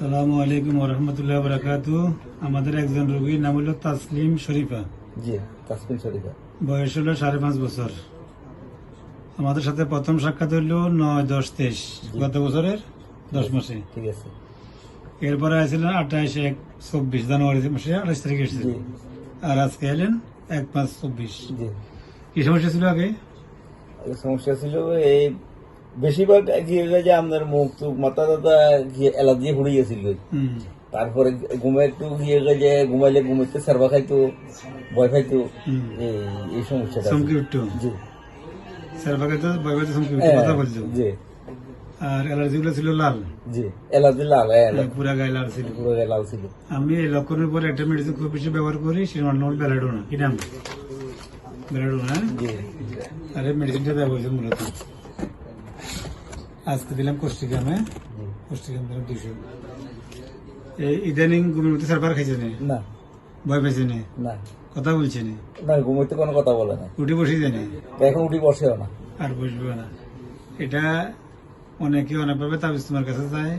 সালামু আলাইকুম রহমতুল্লাহ বরাকাতু আমাদের একজন রোগীর নাম হলো তাসলিম শরীফা। জি তাসমিন শরীফা। বয়স হলো সাড়ে পাঁচ বছর। আমাদের সাথে প্রথম সাক্ষাৎ হইল নয় দশ তেইশ। গত বছরের দশ মাসে। ঠিক আছে। এরপরে আসছিলেন আঠাইশ এক চব্বিশ জানুয়ারি মাসে আঠাইশ তারিখে এসেছিল আর আজকে এলেন এক পাঁচ চব্বিশ। জি। কি সমস্যা ছিল আগে সমস্যা ছিল এই বেশিরভাগ হয়ে যে আপনার মুখ টুক মাথা টাথা অ্যালার্জি হয়ে গেছিল তারপরে ঘুমে একটু গিয়ে গিয়ে যে ঘুমাইলে ঘুমাইতে সার্বা খাইতো ভয় খাইতো এই সমস্যাটা জি। ভয় হ্যাঁ, কথা বলতো জি। আর অ্যালার্জিগুলো ছিল লাল। জি অ্যালার্জি লাল হ্যাঁ পুরা গায়ে লাল ছিল। পুরো গায়ে লাল ছিল। আমি এই লক্ষণের পরে একটা মেডিসিন খুব বেশি ব্যবহার করি সেটা নাম বেলাডোনা কি নাম? বেলাডোনা জি। আর এই মেডিসিনটা হয়েছে মূলত। আজকে দিলাম কোষ্টিকামে জি কোষ্টিকাম দিলাম দুশো এই ইদানিং ঘুমের মধ্যে সারবার খাইছে না? ভয় পাইছে নে? কথা বলছে নে? ঘুমাইতে কোনো কথা বলে না উঠে বসে যায় নে? এখন উঠি বসেও না। আর বসবে না। এটা অনেকে অনেকভাবে তাবিজ তোমার কাছে যায়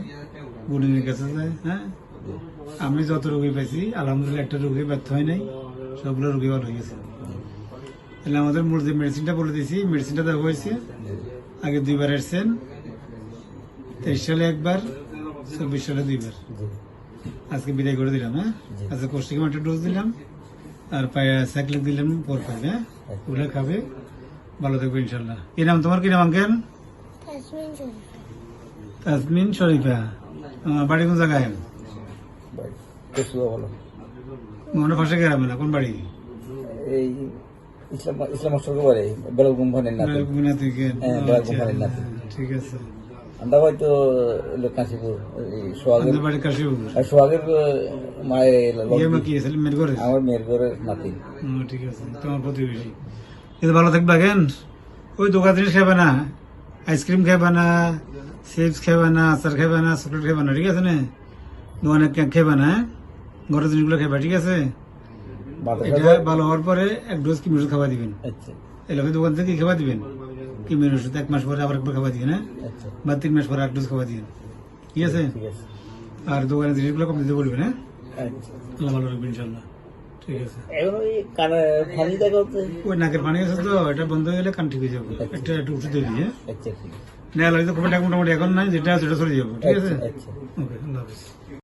গুণিনের কাছে যায় হ্যাঁ? আমি যত রোগী পাইছি আলহামদুলিল্লাহ একটা রোগী ব্যর্থ হয় নাই সবগুলো রোগী ভালো হয়ে গেছে। তাহলে আমাদের মূল যে মেডিসিনটা বলে দিয়েছি মেডিসিনটা দেওয়া হয়েছে। আগে দুইবার এসছেন তেইশ সালে একবার চব্বিশ সালে দুইবার। আজকে বিদায় করে দিলাম হ্যাঁ। আজকে কোষ্টিকাম একটা ডোজ দিলাম আর পায়ে সাইক্লিক দিলাম পর পাবে হ্যাঁ? ওগুলো খাবে ভালো থাকবে ইনশাল্লাহ। কি নাম তোমার? কি নাম আঙ্কেল? তাসমিন শরীফ। বাড়ি কোন জায়গায়? মনে ফাঁসে গেলাম না কোন বাড়ি? এই ইসলাম ইসলাম বেলাল কোম্পানির হ্যাঁ, আচ্ছা। ঠিক আছে। আমরা হয়তো কাশিপুর সোহাগের মায়ের ইয়ে কি আছে? মেয়ের ঘরে আমার মেয়ের নাতি। ঠিক আছে তোমার প্রতিবেশী। কিন্তু ভালো থাকবে কেন? ওই দোকান জিনিস খাবে না আইসক্রিম খাবে না চিপস খাবে না আচার খাবে না চকলেট খাবে না ঠিক আছে না? দোকানে খাবে না হ্যাঁ? ঘরের জিনিসগুলো খাবে ঠিক আছে? এটা ভালো হওয়ার পরে এক ডোজ ওষুধ খাওয়া দিবেন। আচ্ছা। এলাকা দোকান থেকে কি খাওয়া দিবেন কিমির ওষুধ এক মাস পরে আবার একবার খাওয়া দিবেন হ্যাঁ? আচ্ছা। বা তিন মাস পরে এক ডোজ খাওয়া দিবেন। ঠিক আছে? আর দোকানের জিনিসগুলো কম দিতে বলবেন হ্যাঁ? আচ্ছা। আল্লাহ ভালো রাখবেন ইনশাল্লাহ ঠিক আছে। ওই দেখা হচ্ছে। ওই নাকের পানি আছে তো এটা বন্ধ হয়ে গেলে কান ঠিক হয়ে যাবে। একটা একটু উঠে দিয়ে আচ্ছা আছে না লাগলে খুব একটা মোটামুটি এখন নাই যেটা সেটা চলে যাব। ঠিক আছে? আচ্ছা। ওকে আল্লাহ হাফিজ।